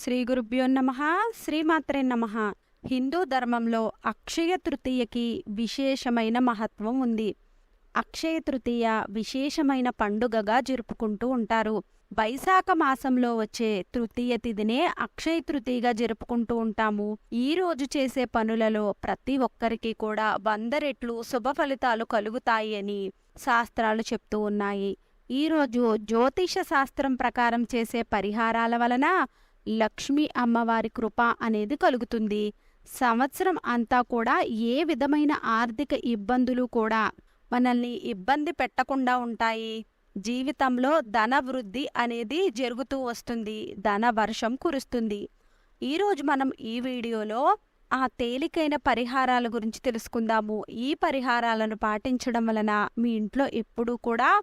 శ్రీ గురుభ్యో నమ శ్రీమాత్రే నమ. హిందూ ధర్మంలో అక్షయ తృతీయకి విశేషమైన మహత్వం ఉంది. అక్షయ తృతీయ విశేషమైన పండుగగా జరుపుకుంటూ ఉంటారు. వైశాఖ మాసంలో వచ్చే తృతీయ తిథినే అక్షయ తృతీయగా జరుపుకుంటూ ఉంటాము. ఈ రోజు చేసే పనులలో ప్రతి ఒక్కరికి కూడా వంద రెట్లు శుభ ఫలితాలు కలుగుతాయి అని శాస్త్రాలు చెప్తూ ఉన్నాయి. ఈ రోజు జ్యోతిష శాస్త్రం ప్రకారం చేసే పరిహారాల వలన లక్ష్మీ అమ్మవారి కృప అనేది కలుగుతుంది. సంవత్సరం అంతా కూడా ఏ విధమైన ఆర్థిక ఇబ్బందులు కూడా మనల్ని ఇబ్బంది పెట్టకుండా ఉంటాయి. జీవితంలో ధన వృద్ధి అనేది జరుగుతూ వస్తుంది. ధన వర్షం కురుస్తుంది. ఈరోజు మనం ఈ వీడియోలో ఆ తేలికైన పరిహారాల గురించి తెలుసుకుందాము. ఈ పరిహారాలను పాటించడం వలన మీ ఇంట్లో ఎప్పుడూ కూడా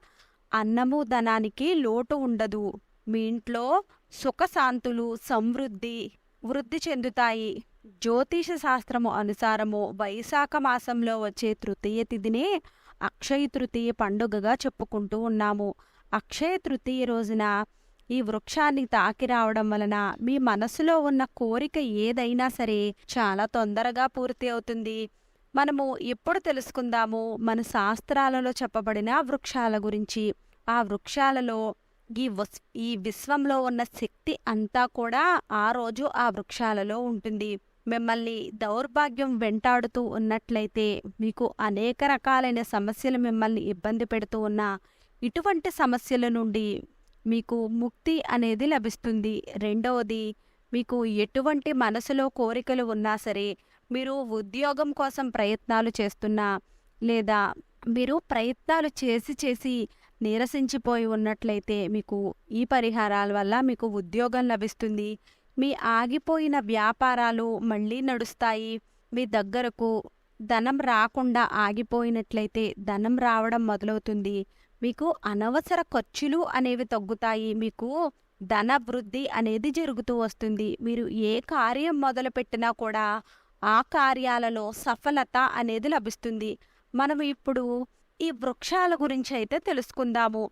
అన్నము ధనానికి లోటు ఉండదు. మీ ఇంట్లో సుఖశాంతులు సమృద్ధి వృద్ధి చెందుతాయి. జ్యోతిష శాస్త్రము అనుసారము వైశాఖ మాసంలో వచ్చే తృతీయ తిథినే అక్షయ తృతీయ పండుగగా చెప్పుకుంటూ ఉన్నాము. అక్షయ తృతీయ రోజున ఈ వృక్షాన్ని తాకి రావడం వలన మీ మనసులో ఉన్న కోరిక ఏదైనా సరే చాలా తొందరగా పూర్తి అవుతుంది. మనము ఎప్పుడు తెలుసుకుందాము మన శాస్త్రాలలో చెప్పబడిన వృక్షాల గురించి. ఆ వృక్షాలలో ఈ వస్ ఈ విశ్వంలో ఉన్న శక్తి అంతా కూడా ఆ రోజు ఆ వృక్షాలలో ఉంటుంది. మిమ్మల్ని దౌర్భాగ్యం వెంటాడుతూ ఉన్నట్లయితే మీకు అనేక రకాలైన సమస్యలు మిమ్మల్ని ఇబ్బంది పెడుతూ ఉన్న ఇటువంటి సమస్యల నుండి మీకు ముక్తి అనేది లభిస్తుంది. రెండవది మీకు ఎటువంటి మనసులో కోరికలు ఉన్నా సరే మీరు ఉద్యోగం కోసం ప్రయత్నాలు చేస్తున్నా లేదా మీరు ప్రయత్నాలు చేసి చేసి నీరసించిపోయి ఉన్నట్లయితే మీకు ఈ పరిహారాల వల్ల మీకు ఉద్యోగం లభిస్తుంది. మీ ఆగిపోయిన వ్యాపారాలు మళ్ళీ నడుస్తాయి. మీ దగ్గరకు ధనం రాకుండా ఆగిపోయినట్లయితే ధనం రావడం మొదలవుతుంది. మీకు అనవసర ఖర్చులు అనేవి తగ్గుతాయి. మీకు ధన వృద్ధి అనేది జరుగుతూ వస్తుంది. మీరు ఏ కార్యం మొదలుపెట్టినా కూడా ఆ కార్యాలలో సఫలత అనేది లభిస్తుంది. మనం ఇప్పుడు ఈ వృక్షాల గురించి అయితే తెలుసుకుందాము.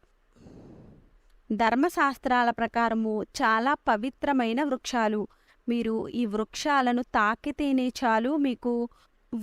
ధర్మశాస్త్రాల ప్రకారము చాలా పవిత్రమైన వృక్షాలు. మీరు ఈ వృక్షాలను తాకితేనే చాలు మీకు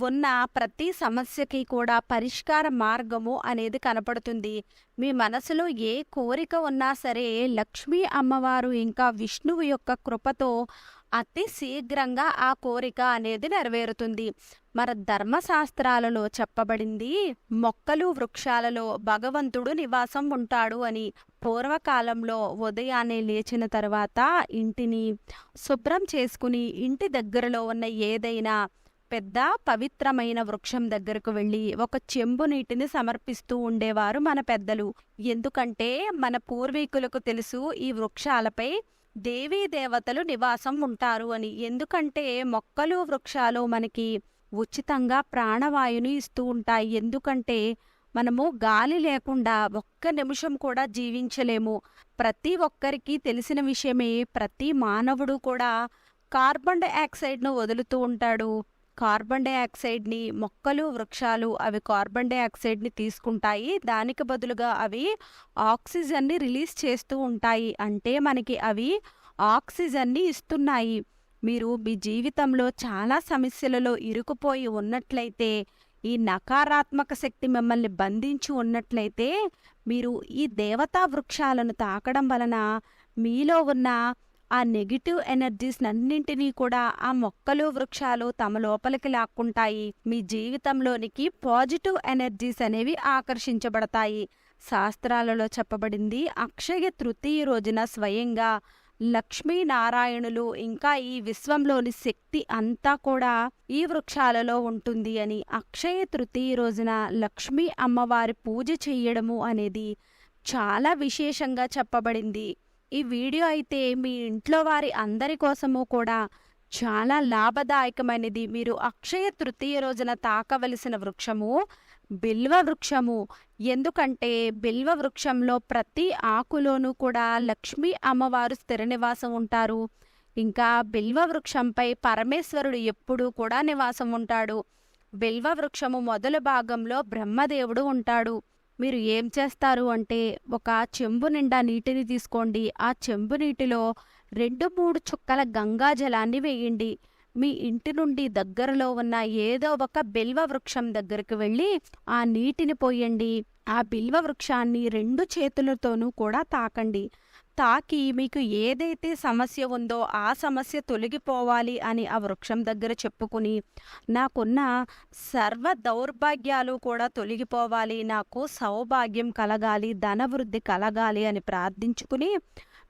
ఉన్న ప్రతి సమస్యకి కూడా పరిష్కార మార్గము అనేది కనపడుతుంది. మీ మనసులో ఏ కోరిక ఉన్నా సరే లక్ష్మీ అమ్మవారు ఇంకా విష్ణువు యొక్క కృపతో అతి శీఘ్రంగా ఆ కోరిక అనేది నెరవేరుతుంది. మన ధర్మశాస్త్రాలలో చెప్పబడింది మొక్కలు వృక్షాలలో భగవంతుడు నివాసం ఉంటాడు అని పూర్వకాలంలో ఉదయాన్నే లేచిన తర్వాత ఇంటిని శుభ్రం చేసుకుని ఇంటి దగ్గరలో ఉన్న ఏదైనా పెద్ద పవిత్రమైన వృక్షం దగ్గరకు వెళ్ళి ఒక చెంబు నీటిని సమర్పిస్తూ ఉండేవారు మన పెద్దలు. ఎందుకంటే మన పూర్వీకులకు తెలుసు ఈ వృక్షాలపై దేవీ దేవతలు నివాసం ఉంటారు అని. ఎందుకంటే మొక్కలు వృక్షాలు మనకి ఉచితంగా ప్రాణవాయుని ఇస్తూ ఉంటాయి. ఎందుకంటే మనము గాలి లేకుండా ఒక్క నిమిషం కూడా జీవించలేము. ప్రతి ఒక్కరికి తెలిసిన విషయమే. ప్రతి మానవుడు కూడా కార్బన్ డైఆక్సైడ్ను వదులుతూ ఉంటాడు. కార్బన్ డైఆక్సైడ్ని మొక్కలు వృక్షాలు అవి కార్బన్ డైఆక్సైడ్ని తీసుకుంటాయి. దానికి బదులుగా అవి ఆక్సిజన్ని రిలీజ్ చేస్తూ ఉంటాయి. అంటే మనకి అవి ఆక్సిజన్ని ఇస్తున్నాయి. మీరు మీ జీవితంలో చాలా సమస్యలలో ఇరుకుపోయి ఉన్నట్లయితే ఈ నకారాత్మక శక్తి మిమ్మల్ని బంధించి ఉన్నట్లయితే మీరు ఈ దేవతా వృక్షాలను తాకడం వలన మీలో ఉన్న ఆ నెగిటివ్ ఎనర్జీస్ అన్నింటినీ కూడా ఆ మొక్కలు వృక్షాలు తమ లోపలికి లాక్కుంటాయి. మీ జీవితంలోనికి పాజిటివ్ ఎనర్జీస్ అనేవి ఆకర్షించబడతాయి. శాస్త్రాలలో చెప్పబడింది అక్షయ తృతీయ రోజున స్వయంగా లక్ష్మీనారాయణులు ఇంకా ఈ విశ్వంలోని శక్తి అంతా కూడా ఈ వృక్షాలలో ఉంటుంది అని అక్షయ తృతీయ రోజున లక్ష్మీ అమ్మవారి పూజ చేయడము అనేది చాలా విశేషంగా చెప్పబడింది. ఈ వీడియో అయితే మీ ఇంట్లో వారి అందరి కోసము కూడా చాలా లాభదాయకమైనది. మీరు అక్షయ తృతీయ రోజున తాకవలసిన వృక్షము బిల్వ వృక్షము. ఎందుకంటే బిల్వ వృక్షంలో ప్రతి ఆకులోనూ కూడా లక్ష్మీ అమ్మవారు స్థిర నివాసం ఉంటారు. ఇంకా బిల్వ వృక్షంపై పరమేశ్వరుడు ఎప్పుడూ కూడా నివాసం ఉంటాడు. బిల్వ వృక్షము మొదలు భాగంలో బ్రహ్మదేవుడు ఉంటాడు. మీరు ఏం చేస్తారు అంటే ఒక చెంబు నిండా నీటిని తీసుకోండి. ఆ చెంబు నీటిలో రెండు మూడు చుక్కల గంగా జలాన్ని వేయండి. మీ ఇంటి నుండి దగ్గరలో ఉన్న ఏదో ఒక బిల్వ వృక్షం దగ్గరకు వెళ్ళి ఆ నీటిని పోయండి. ఆ బిల్వ వృక్షాన్ని రెండు చేతులతోనూ కూడా తాకండి. తాకి మీకు ఏదైతే సమస్య ఉందో ఆ సమస్య తొలగిపోవాలి అని ఆ వృక్షం దగ్గర చెప్పుకుని నాకున్న సర్వ దౌర్భాగ్యాలు కూడా తొలగిపోవాలి నాకు సౌభాగ్యం కలగాలి ధనవృద్ధి కలగాలి అని ప్రార్థించుకుని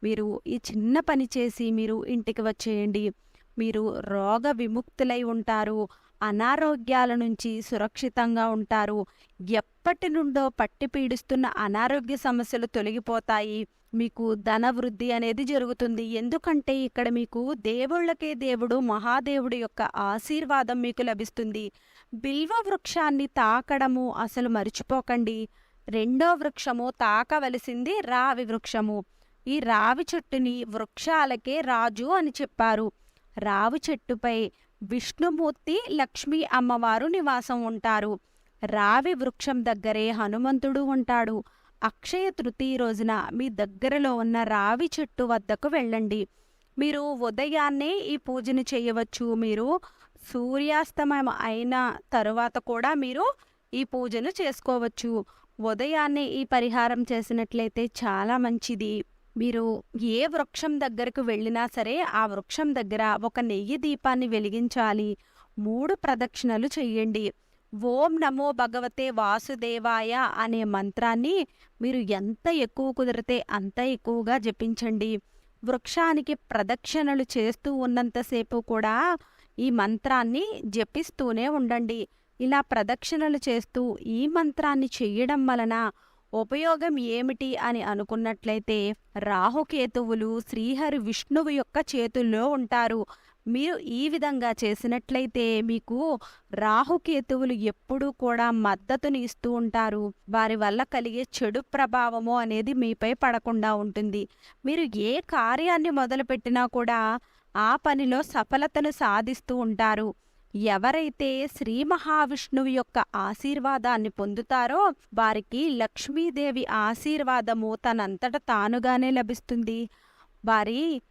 మీరు ఈ చిన్న పని చేసి మీరు ఇంటికి వచ్చేయండి. మీరు రోగ విముక్తులై ఉంటారు అనారోగ్యాల నుంచి సురక్షితంగా ఉంటారు. ఎప్పటి నుండో పట్టి పీడిస్తున్న అనారోగ్య సమస్యలు తొలగిపోతాయి. మీకు ధనవృద్ధి అనేది జరుగుతుంది. ఎందుకంటే ఇక్కడ మీకు దేవుళ్ళకే దేవుడు మహాదేవుడి యొక్క ఆశీర్వాదం మీకు లభిస్తుంది. బిల్వ వృక్షాన్ని తాకడము అసలు మర్చిపోకండి. రెండో వృక్షము తాకవలసింది రావి వృక్షము. ఈ రావి చెట్టుని వృక్షాలకే రాజు అని చెప్పారు. రావి చెట్టుపై విష్ణుమూర్తి లక్ష్మీ అమ్మవారు నివాసం ఉంటారు. రావి వృక్షం దగ్గరే హనుమంతుడు ఉంటాడు. అక్షయ తృతీయ రోజున మీ దగ్గరలో ఉన్న రావి చెట్టు వద్దకు వెళ్ళండి. మీరు ఉదయాన్నే ఈ పూజను చేయవచ్చు. మీరు సూర్యాస్తమయం అయిన తరువాత కూడా మీరు ఈ పూజను చేసుకోవచ్చు. ఉదయాన్నే ఈ పరిహారం చేసినట్లయితే చాలా మంచిది. మీరు ఏ వృక్షం దగ్గరకు వెళ్ళినా సరే ఆ వృక్షం దగ్గర ఒక నెయ్యి దీపాన్ని వెలిగించాలి. మూడు ప్రదక్షిణలు చేయండి. ఓం నమో భగవతే వాసుదేవాయ అనే మంత్రాన్ని మీరు ఎంత ఎక్కువ కుదిరితే అంత ఎక్కువగా జపించండి. వృక్షానికి ప్రదక్షిణలు చేస్తూ ఉన్నంతసేపు కూడా ఈ మంత్రాన్ని జపిస్తూనే ఉండండి. ఇలా ప్రదక్షిణలు చేస్తూ ఈ మంత్రాన్ని చేయడం వలన ఉపయోగం ఏమిటి అని అనుకున్నట్లయితే రాహుకేతువులు శ్రీహరి విష్ణువు యొక్క చేతుల్లో ఉంటారు. మీరు ఈ విధంగా చేసినట్లయితే మీకు రాహుకేతువులు ఎప్పుడూ కూడా మద్దతుని ఇస్తూ ఉంటారు. వారి వల్ల కలిగే చెడు ప్రభావము అనేది మీపై పడకుండా ఉంటుంది. మీరు ఏ కార్యాన్ని మొదలుపెట్టినా కూడా ఆ పనిలో సఫలతను సాధిస్తూ ఉంటారు. ఎవరైతే శ్రీ మహావిష్ణువు యొక్క ఆశీర్వాదాన్ని పొందుతారో వారికి లక్ష్మీదేవి ఆశీర్వాదము తనంతట తానుగానే లభిస్తుంది. వారి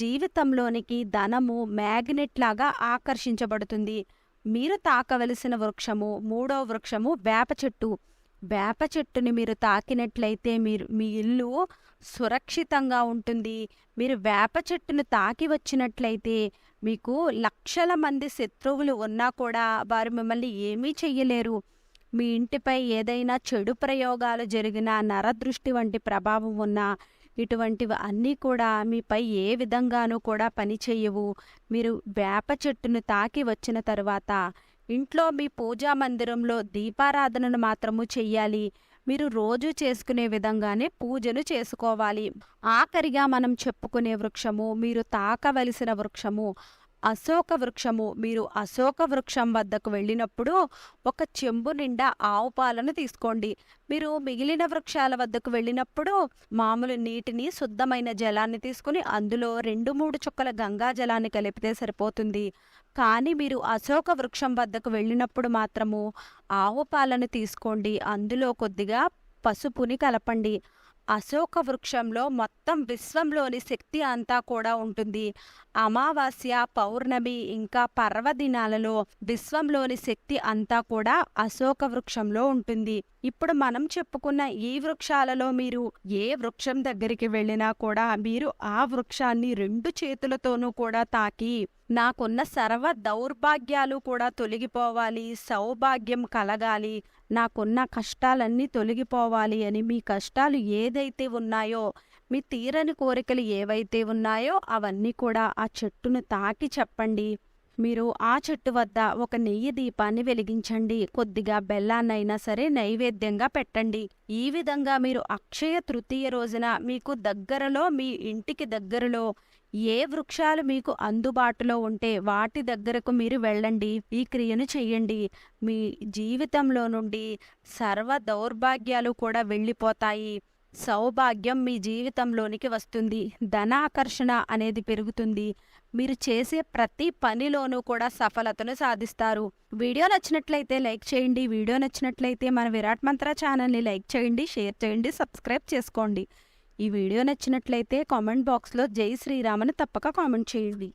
జీవితంలోనికి ధనము మ్యాగ్నెట్ లాగా ఆకర్షించబడుతుంది. మీరు తాకవలసిన వృక్షము మూడో వృక్షము వేప చెట్టు. వేప చెట్టుని మీరు తాకినట్లయితే మీరు మీ ఇల్లు సురక్షితంగా ఉంటుంది. మీరు వేప చెట్టును తాకి వచ్చినట్లయితే మీకు లక్షల మంది శత్రువులు ఉన్నా కూడా వారు మిమ్మల్ని ఏమీ చెయ్యలేరు. మీ ఇంటిపై ఏదైనా చెడు ప్రయోగాలు జరిగిన నరదృష్టి వంటి ప్రభావం ఉన్నా ఇటువంటివి అన్నీ కూడా మీపై ఏ విధంగానూ కూడా పనిచేయవు మీరు వేప చెట్టును తాకి వచ్చిన తరువాత ఇంట్లో మీ పూజా మందిరంలో దీపారాధనను మాత్రము చెయ్యాలి. మీరు రోజు చేసుకునే విధంగానే పూజను చేసుకోవాలి. ఆఖరిగా మనం చెప్పుకునే వృక్షము మీరు తాకవలసిన వృక్షము అశోక వృక్షము మీరు అశోక వృక్షం వద్దకు వెళ్ళినప్పుడు ఒక చెంబు నిండా ఆవు పాలను తీసుకోండి. మీరు మిగిలిన వృక్షాల వద్దకు వెళ్ళినప్పుడు మామూలు నీటిని శుద్ధమైన జలాన్ని తీసుకుని అందులో రెండు మూడు చుక్కల గంగా జలాన్ని కలిపితే సరిపోతుంది. కానీ మీరు అశోక వృక్షం వద్దకు వెళ్ళినప్పుడు మాత్రము ఆవు పాలను తీసుకోండి. అందులో కొద్దిగా పసుపుని కలపండి. అశోక వృక్షంలో మొత్తం విశ్వంలోని శక్తి అంతా కూడా ఉంటుంది. అమావాస్య పౌర్ణమి ఇంకా పర్వదినాలలో విశ్వంలోని శక్తి అంతా కూడా అశోక వృక్షంలో ఉంటుంది. ఇప్పుడు మనం చెప్పుకున్న ఈ వృక్షాలలో మీరు ఏ వృక్షం దగ్గరికి వెళ్ళినా కూడా మీరు ఆ వృక్షాన్ని రెండు చేతులతోనూ కూడా తాకి నాకున్న సర్వ దౌర్భాగ్యాలు కూడా తొలగిపోవాలి సౌభాగ్యం కలగాలి నాకున్న కష్టాలన్నీ తొలగిపోవాలి అని మీ కష్టాలు ఏదైతే ఉన్నాయో మీ తీరని కోరికలు ఏవైతే ఉన్నాయో అవన్నీ కూడా ఆ చెట్టును తాకి చెప్పండి. మీరు ఆ చెట్టు వద్ద ఒక నెయ్యి దీపాన్ని వెలిగించండి. కొద్దిగా బెల్లాన్నైనా సరే నైవేద్యంగా పెట్టండి. ఈ విధంగా మీరు అక్షయ తృతీయ రోజున మీకు దగ్గరలో మీ ఇంటికి దగ్గరలో ఏ వృక్షాలు మీకు అందుబాటులో ఉంటే వాటి దగ్గరకు మీరు వెళ్ళండి ఈ క్రియను చెయ్యండి మీ జీవితంలో నుండి సర్వ దౌర్భాగ్యాలు కూడా వెళ్ళిపోతాయి. సౌభాగ్యం మీ జీవితంలోనికి వస్తుంది. ధనాకర్షణ అనేది పెరుగుతుంది. మీరు చేసే ప్రతి పనిలోనూ కూడా సఫలతను సాధిస్తారు. వీడియో నచ్చినట్లయితే లైక్ చేయండి. వీడియో నచ్చినట్లయితే మన విరాట్ మంత్ర ఛానల్ని లైక్ చేయండి షేర్ చేయండి సబ్స్క్రైబ్ చేసుకోండి. ఈ వీడియో నచ్చినట్లయితే కామెంట్ బాక్స్లో జై శ్రీరామ్ అని తప్పక కామెంట్ చేయండి.